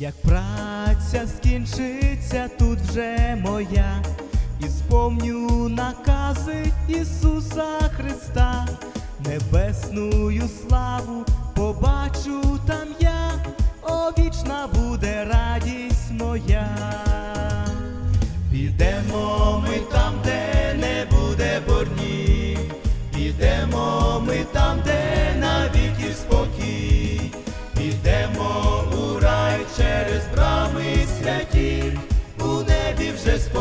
Як праця скінчиться тут вже моя, і сповню накази Ісуса Христа, небесною славу побачу там я, о вічна буде радість моя. Підемо ми там, де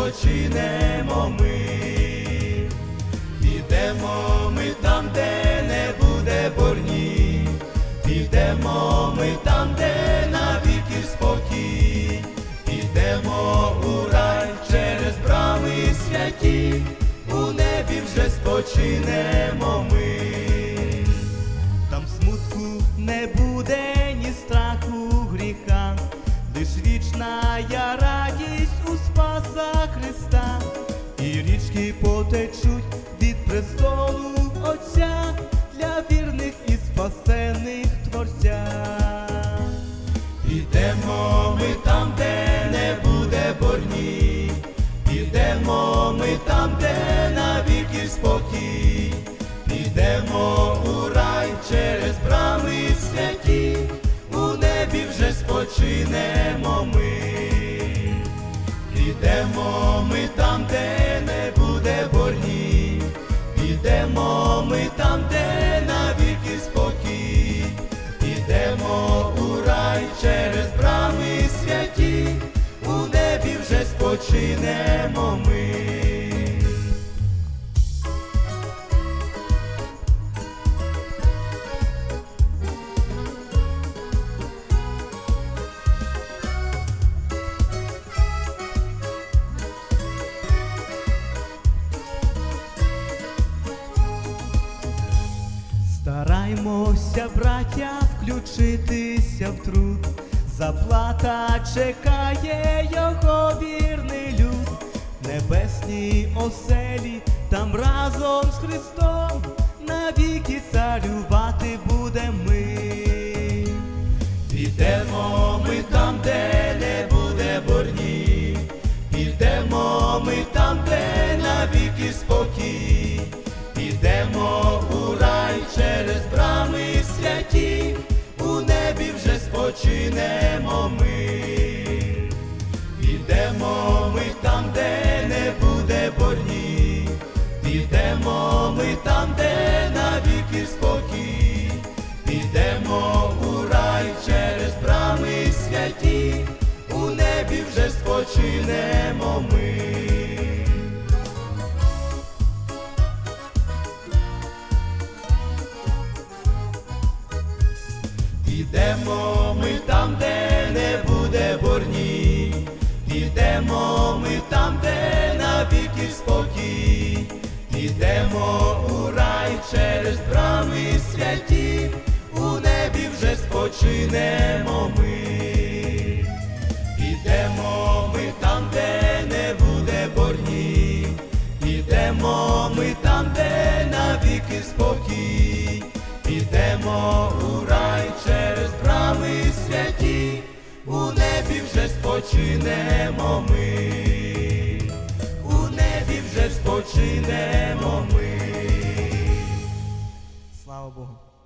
вже спочинемо ми, підемо ми там, де не буде борні, підемо ми там, де навіки спокій, підемо у рай через брами святі, у небі вже спочинемо ми. Там смутку не буде ні страху гріха, лиш вічна я радість у Спаса Христа, і річки потечуть від престолу Отця для вірних і спасених Творця. Підемо ми там, де не буде борні, підемо ми там, де навіки спокій, спочинемо ми, підемо ми там, де не буде борні, підемо ми там, де навіки спокій, підемо у рай через брами святі, у небі вже спочинемо ми. Стараймося, браття, включитися в труд, заплата чекає його вірний люд, небесні оселі, там разом з Христом. Навіки царювати будем ми. Підемо ми там, де не буде борні, підемо ми там, де навіки спокій, вже ми, підемо ми там, де не буде борні, підемо ми там, де навіки спокій, підемо у рай через брами святі, у небі вже спочинемо ми. Підемо підемо ми там, де навіки спокій, підемо у рай через брами святі, у небі вже спочинемо ми, підемо ми там, де не буде борні, підемо ми там, де навіки спокій, підемо у спочинемо ми, у небі вже спочинемо ми. Слава Богу.